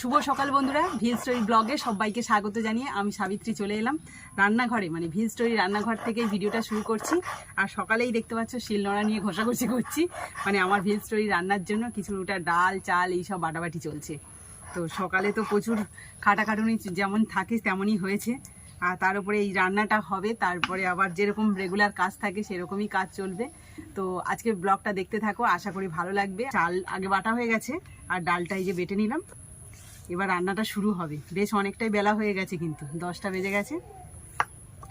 শুভ সকাল বন্ধুরা ভিল স্টোরি ব্লগে সবাইকে স্বাগত জানিয়ে আমি সাবিত্রী চলে এলাম রান্নাঘরে মানে ভিল স্টোরি রান্নাঘর থেকে ভিডিওটা শুরু করছি। আর সকালেই দেখতে পাচ্ছ শিলনোড়া নিয়ে ঘষাঘষি করছি মানে আমার ভিল স্টোরি রান্নার জন্য কিছুটা ডাল, চাল এইসব বাটাবাটি চলছে। তো সকালে তো প্রচুর খাটাখাটুনি যেমন থাকে তেমনই হয়েছে। আর তার উপরে এই রান্নাটা হবে, তারপরে আবার যেরকম রেগুলার কাজ থাকে সেরকমই কাজ চলবে। তো আজকে ব্লগটা দেখতে থাকো, আশা করি ভালো লাগবে। চাল আগে বাটা হয়ে গেছে, আর ডালটা এই যে বেটে নিলাম। এবার রান্নাটা শুরু হবে। বেশ অনেকটাই বেলা হয়ে গেছে কিন্তু দশটা বেজে গেছে।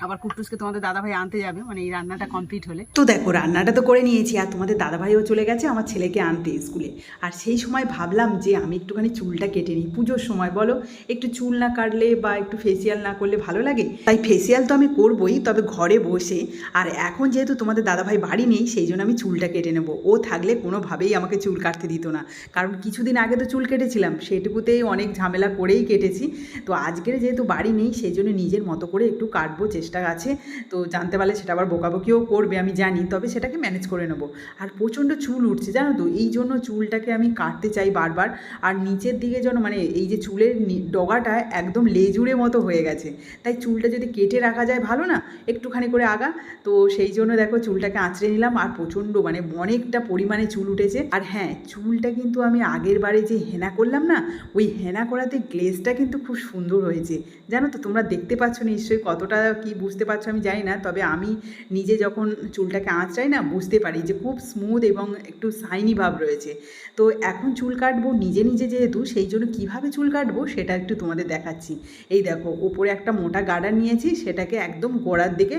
আবার কুট্টুসকে তোমাদের দাদাভাই আনতে যাবে মানে এই রান্নাটা কমপ্লিট হলে। তো দেখো, রান্নাটা তো করে নিয়েছি, আর তোমাদের দাদাভাইও চলে গেছে, আমার ছেলেকে আনতে স্কুলে। আর সেই সময় ভাবলাম যে আমি একটুখানি চুলটা কেটে নিই। পুজোর সময় বলো, একটু চুল না কাটলে বা একটু ফেসিয়াল না করলে ভালো লাগে? তাই ফেসিয়াল তো আমি করবই, তবে ঘরে বসে। আর এখন যেহেতু তোমাদের দাদাভাই বাড়ি নেই, সেই জন্য আমি চুলটা কেটে নেব। ও থাকলে কোনোভাবেই আমাকে চুল কাটতে দিত না। কারণ কিছুদিন আগে তো চুল কেটেছিলাম, সেটুকুতেই অনেক ঝামেলা করেই কেটেছি। তো আজকের যেহেতু বাড়ি নেই, সেই জন্য নিজের মতো করে একটু কাটবো, চেষ্টা আছে, তো জানতে পারলে সেটা আবার বকাবকিও করবে, আমি জানি, তবে সেটাকে ম্যানেজ করে নেব। আর প্রচণ্ড চুল উঠছে, জানো তো? এই জন্য চুলটাকে আমি কাটতে চাই বারবার, আর নিচের দিকে যেন মানে এই যে চুলের ডগাটা একদম লেজুড়ে মতো হয়ে গেছে, তাই চুলটা যদি কেটে রাখা যায় ভালো না, একটুখানি করে আগা, তো সেই জন্য দেখো চুলটাকে আঁচড়ে নিলাম, আর প্রচণ্ড মানে অনেকটা পরিমাণে চুল উঠেছে। আর হ্যাঁ চুলটা কিন্তু আমি আগের বারে যে হেনা করলাম না, ওই হেনা করাতে গ্লেজটা কিন্তু খুব সুন্দর হয়েছে। জানো তো? তোমরা দেখতে পাচ্ছ নিশ্চয়ই কতটা কি বুঝতে পারছ আমি জানি না, তবে আমি নিজে যখন চুলটাকে আঁচড়াই না, বুঝতে পারি যে খুব স্মুথ এবং একটু সাইনি ভাব রয়েছে। তো এখন চুল কাটবো নিজে নিজে যেহেতু, সেই জন্য কীভাবে চুল কাটবো সেটা একটু তোমাদের দেখাচ্ছি। এই দেখো, ওপরে একটা মোটা গার্ডার নিয়েছি, সেটাকে একদম গোড়ার দিকে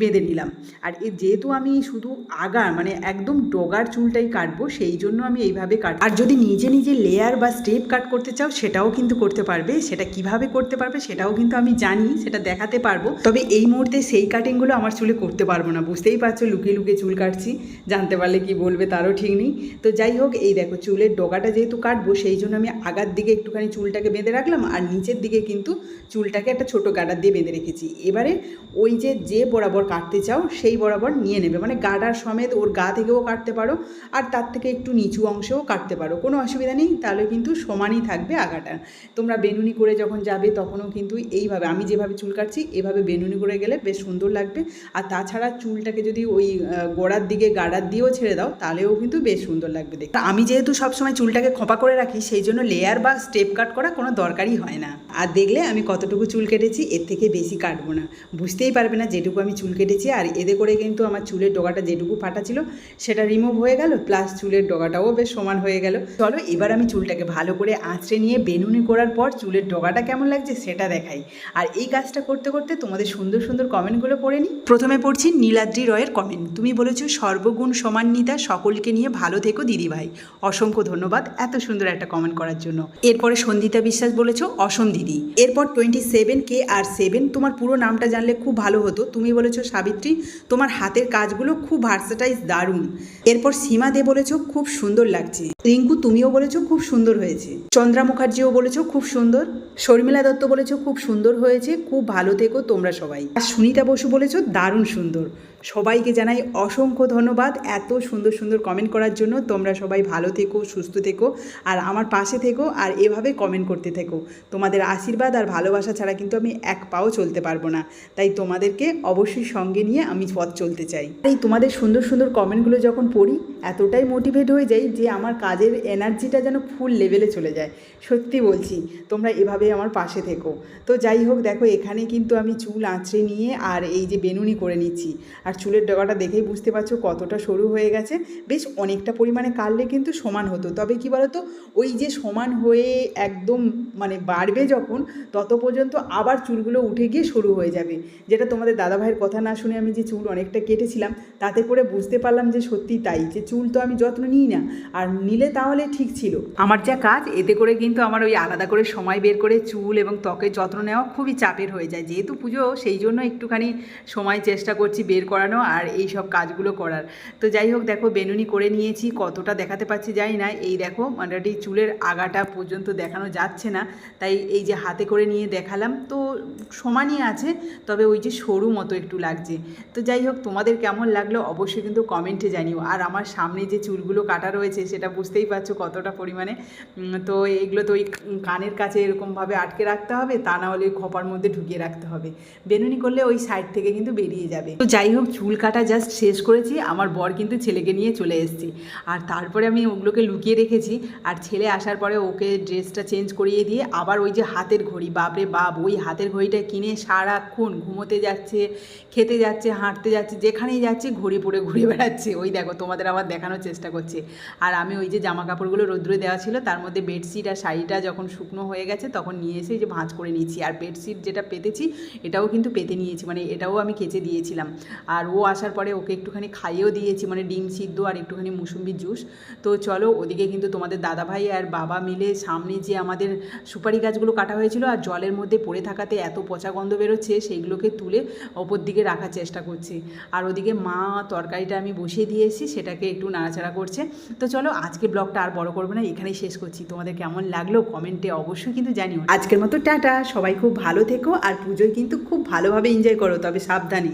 বেঁধে নিলাম। আর এ যেহেতু আমি শুধু আগার মানে একদম ডগার চুলটাই কাটবো, সেই জন্য আমি এইভাবে কাট আর যদি নিজে নিজে লেয়ার বা স্টেপ কাট করতে চাও, সেটাও কিন্তু করতে পারবে। সেটা কীভাবে করতে পারবে সেটাও কিন্তু আমি জানি, সেটা দেখাতে পারব। তবে এই মুহূর্তে সেই কাটিংগুলো আমার চুলে করতে পারব না। বুঝতেই পারছ, লুকিয়ে লুকিয়ে চুল কাটছি। জানতে পারলে কি বলবে তারও ঠিক নেই। তো যাই হোক, এই দেখো চুলের ডগাটা যেহেতু কাটবো, সেই জন্য আমি আগার দিকে একটুখানি চুলটাকে বেঁধে রাখলাম, আর নিচের দিকে কিন্তু চুলটাকে একটা ছোট গাডার দিয়ে বেঁধে রেখেছি। এবারে ওই যে যে বরাবর কাটতে চাও, সেই বরাবর নিয়ে নেবে। মানে গাডার সমেত ওর গা থেকেও কাটতে পারো, আর তার থেকে একটু নিচু অংশেও কাটতে পারো। কোনো অসুবিধা নেই, তাহলে কিন্তু সমানই থাকবে আগাটা। তোমরা বেনুনি করে যখন যাবে, তখনও কিন্তু এইভাবে, আমি যেভাবে চুল কাটছি, এভাবে বেনুনি করে গেলে বেশ সুন্দর লাগবে। আর তাছাড়া চুলটাকে যদি ওই গোড়ার দিকে গাডার দিয়েও ছেড়ে দাও, তাহলেও কিন্তু বেশ সুন্দর লাগবে দেখতে। আমি যেহেতু সবসময় চুলটাকে খোপা করে রাখি, সেই জন্য লেয়ার বা স্টেপ কাট করা কোনো দরকারই হয় না। আর দেখলে আমি কতটুকু চুল কেটেছি, এর থেকে বেশি কাটবো না। বুঝতেই পারবে না যেটুকু আমি চুল কেটেছি আর এতে করে কিন্তু আমার চুলের ডগাটা যেটুকু ফাটা ছিল, সেটা রিমুভ হয়ে গেল প্লাস চুলের ডগাটাও বেশ সমান হয়ে গেল। চলো এবার আমি চুলটাকে ভালো করে আঁচড়ে নিয়ে বেনুনি করার পর চুলের ডগাটা কেমন লাগছে সেটা দেখাই। আর এই কাজটা করতে করতে তোমাদের সুন্দর সুন্দর কমেন্টগুলো পড়ে নিই। প্রথমে পড়ছি নীলাদ্রি রয়ের কমেন্ট তুমি বলেছ সর্বগুণ সমান্বিতা, সকলকে নিয়ে ভালো থেকো দিদিভাই। অসংখ্য ধন্যবাদ এত সুন্দর একটা কমেন্ট করার জন্য। এরপরে সন্ধিতা বিশ্বাস বলেছ অসম দিদি। এরপর টোয়েন্টি সেভেন কে আর সেভেন তোমার পুরো নামটা জানলে খুব ভালো হতো। তুমি বলেছ সাবিত্রী, তোমার হাতের কাজগুলো খুব ভার্সাটাইজ দারুণ। এরপর সীমা দে বলেছ, খুব সুন্দর লাগছে। রিঙ্কু, তুমিও বলেছ, খুব সুন্দর হয়েছে। চন্দ্রা মুখার্জিও বলেছ, খুব সুন্দর। শর্মিলা দত্ত বলেছ, খুব সুন্দর হয়েছে। খুব ভালো থেকো তোমরা সবাই। আর সুনিতা বসু বলেছ, দারুণ সুন্দর। সবাইকে জানাই অসংখ্য ধন্যবাদ এত সুন্দর সুন্দর কমেন্ট করার জন্য। তোমরা সবাই ভালো থেকো, সুস্থ থেকো, আর আমার পাশে থেকো, আর এভাবে কমেন্ট করতে থেকো। তোমাদের আশীর্বাদ আর ভালোবাসা ছাড়া কিন্তু আমি এক পাও চলতে পারব না। তাই তোমাদেরকে অবশ্যই সঙ্গে নিয়ে আমি পথ চলতে চাই। এই তোমাদের সুন্দর সুন্দর কমেন্টগুলো যখন পড়ি, এতটাই মোটিভেট হয়ে যাই যে আমার কাজের এনার্জিটা যেন ফুল লেভেলে চলে যায়। সত্যি বলছি, তোমরা এভাবে আমার পাশে থেকো। তো যাই হোক, দেখো, এখানে কিন্তু আমি চুল আঁচড়ে নিয়ে আর এই যে বেনুনি করে নিচ্ছি। আর চুলের ডগাটা দেখেই বুঝতে পারছ কতটা সরু হয়ে গেছে। বেশ অনেকটা পরিমাণে কাটলে কিন্তু সমান হতো। তবে কি বলতো, ওই যে সমান হয়ে একদম মানে বাড়বে যখন, তত পর্যন্ত আবার চুলগুলো উঠে গিয়ে সরু হয়ে যাবে। যেটা তোমাদের দাদাভাইয়ের কথা না শুনে আমি যে চুল অনেকটা কেটেছিলাম, তাতে করে বুঝতে পারলাম যে সত্যি তাই, যে চুল তো আমি যত্ন নিই না, আর নিলে তাহলে ঠিক ছিল। আমার যা কাজ, এতে করে কিন্তু আমার ওই আলাদা করে সময় বের করে চুল এবং ত্বকের যত্ন নেওয়া খুবই চাপের হয়ে যায়। যেহেতু পুজো, সেই জন্য একটুখানি সময় চেষ্টা করছি বের করানো আর এই সব কাজগুলো করার। তো যাই হোক, দেখো বেনুনি করে নিয়েছি, কতটা দেখাতে পাচ্ছি জানি না। এই দেখো মোটামুটি চুলের আগাটা পর্যন্ত দেখানো যাচ্ছে না, তাই এই যে হাতে করে নিয়ে দেখালাম। তো সমানই আছে, তবে ওই যে সরু মতো একটু লাগছে। তো যাই হোক, তোমাদের কেমন লাগল অবশ্যই কিন্তু কমেন্টে জানিও। আর আমার সামনে যে চুলগুলো কাটা রয়েছে সেটা বুঝতেই পারছ কতটা পরিমাণে। তো এগুলো তো ওই কানের কাছে এরকমভাবে আটকে রাখতে হবে, তা না হলে খোপার মধ্যে ঢুকিয়ে রাখতে হবে। বেনুনি করলে ওই সাইড থেকে কিন্তু বেরিয়ে যাবে। তো যাই হোক, চুল কাটা জাস্ট শেষ করেছি। আমার বর কিন্তু ছেলেকে নিয়ে চলে এসেছি। আর তারপরে আমি ওগুলোকে লুকিয়ে রেখেছি। আর ছেলে আসার পরে ওকে ড্রেসটা চেঞ্জ করিয়ে দিয়ে আবার ওই যে হাতের ঘড়ি, বাপরে বাপ, ওই হাতের ঘড়িটা কিনে সারাক্ষণ ঘুমোতে যাচ্ছে খেতে যাচ্ছে, হাঁটতে যাচ্ছে, যেখানেই যাচ্ছে ঘুরে পড়ে, ঘুরে বেড়াচ্ছে। ওই দেখো, তোমাদের আবার দেখানোর চেষ্টা করছে। আর আমি ওই যে জামা কাপড়গুলো রোদ্রে দেওয়া ছিল, তার মধ্যে বেডশিট আর শাড়িটা যখন শুকনো হয়ে গেছে, তখন নিয়ে এসে যে ভাঁজ করে নিয়েছি। আর বেডশিট যেটা পেতেছি, এটাও কিন্তু পেতে নিয়েছি মানে এটাও আমি কেচে দিয়েছিলাম। আর ও আসার পরে ওকে একটুখানি খাইয়েও দিয়েছি মানে ডিম সিদ্ধ আর একটুখানি মুসুম্বির জুস। তো চলো, ওদিকে কিন্তু তোমাদের দাদাভাই আর বাবা মিলে সামনে যে আমাদের সুপারি গাছগুলো কাটা হয়েছিল, আর জলের মধ্যে পড়ে থাকাতে এত পচা গন্ধ বেরোচ্ছে, সেইগুলোকে তুলে ওপর দিকে রাখার চেষ্টা করছি। আর ওদিকে মা তরকারিটা আমি বসিয়ে দিয়েছি, সেটাকে একটু নাড়াচাড়া করছে। তো চলো আজকে ব্লগটা আর বড় করব না, এখানেই শেষ করছি। তোমাদের কেমন লাগল কমেন্টে অবশ্যই কিন্তু জানিও। আজকের মতো টাটা, সবাই খুব ভালো থেকো, আর পুজোয় কিন্তু খুব ভালোভাবে এনজয় করো, তবে সাবধানে।